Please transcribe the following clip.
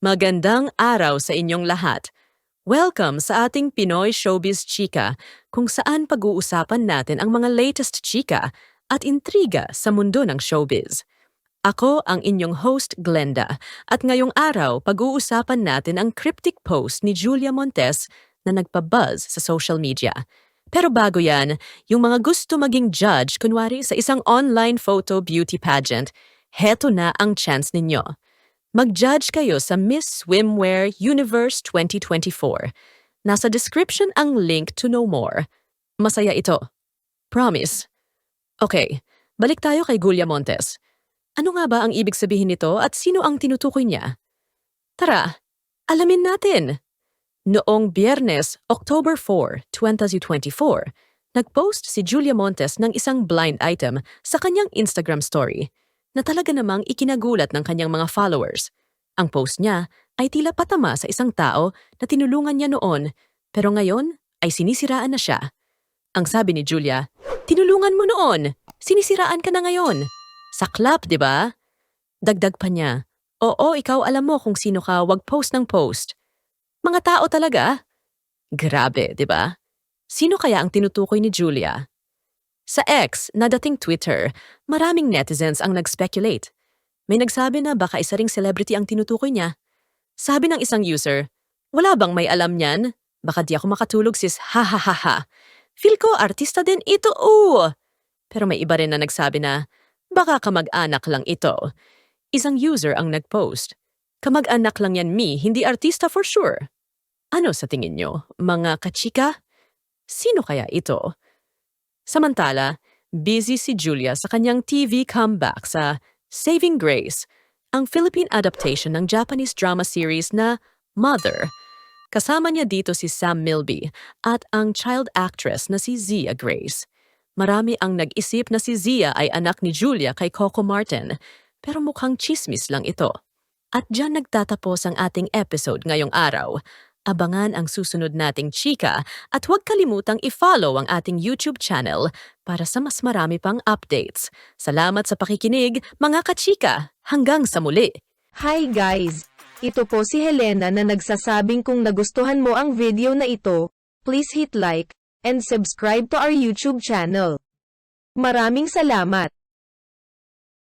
Magandang araw sa inyong lahat. Welcome sa ating Pinoy Showbiz Chika, kung saan pag-uusapan natin ang mga latest chika at intriga sa mundo ng showbiz. Ako ang inyong host Glenda at ngayong araw pag-uusapan natin ang cryptic post ni Julia Montes na nagpa-buzz sa social media. Pero bago yan, yung mga gusto maging judge kunwari sa isang online photo beauty pageant, heto na ang chance ninyo. Mag-judge kayo sa Miss Swimwear Universe 2024. Nasa description ang link to know more. Masaya ito. Promise. Okay, balik tayo kay Julia Montes. Ano nga ba ang ibig sabihin nito at sino ang tinutukoy niya? Tara, alamin natin. Noong Biyernes, October 4, 2024, nagpost si Julia Montes ng isang blind item sa kanyang Instagram story na talaga namang ikinagulat ng kanyang mga followers. Ang post niya ay tila patama sa isang tao na tinulungan niya noon pero ngayon ay sinisiraan na siya. Ang sabi ni Julia, tinulungan mo noon, sinisiraan ka na ngayon. Saklap, di ba? Dagdag pa niya, oo, ikaw alam mo kung sino ka, wag post ng post. Mga tao talaga? Grabe, di ba? Sino kaya ang tinutukoy ni Julia? Sa X, na dating Twitter, maraming netizens ang nag-speculate. May nagsabi na baka isa ring celebrity ang tinutukoy niya. Sabi ng isang user, wala bang may alam niyan? Baka di ako makatulog sis, ha ha ha ha. Feel ko artista din ito, oo. Pero may iba rin na nagsabi na, baka kamag-anak lang ito. Isang user ang nag-post. Kamag-anak lang yan me, hindi artista for sure. Ano sa tingin nyo, mga kachika? Sino kaya ito? Samantala, busy si Julia sa kanyang TV comeback sa Saving Grace, ang Philippine adaptation ng Japanese drama series na Mother. Kasama niya dito si Sam Milby at ang child actress na si Zia Grace. Marami ang nag-isip na si Zia ay anak ni Julia kay Coco Martin, pero mukhang chismis lang ito. At dyan nagtatapos ang ating episode ngayong araw. Abangan ang susunod nating chika at huwag kalimutang i-follow ang ating YouTube channel para sa mas marami pang updates. Salamat sa pakikinig, mga kachika! Hanggang sa muli! Hi guys! Ito po si Helena na nagsasabing kung nagustuhan mo ang video na ito, please hit like and subscribe to our YouTube channel. Maraming salamat!